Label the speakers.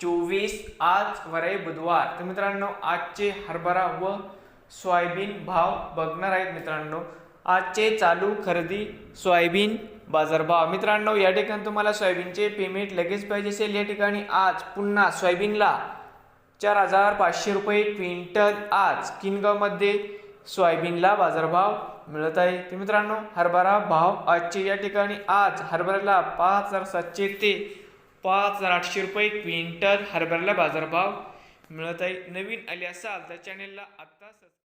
Speaker 1: चोवीस आज वरे बुधवार. तर मित्रांनो आजचे हरभरा व सोयाबीन भाव बघणार आहेत मित्रांनो. आजचे चालू खरेदी सोयाबीन बाजारभाव. मित्रांनो या ठिकाणी तुम्हाला सोयाबीनचे पेमेंट लगेच पाहिजे असेल. या ठिकाणी आज पुन्हा सोयाबीनला चार हजार पाचशे रुपये क्विंटल आज किनगावमध्ये सोयाबीनला बाजारभाव मिळत आहे. तर मित्रांनो हरभरा भाव आजचे या ठिकाणी आज हरभऱ्याला पाच हजार सातशे ते पाच हजार आठशे रुपये क्विंटल हरभऱ्याला बाजारभाव मिळत आहे. नवीन आले असाल तर चॅनेलला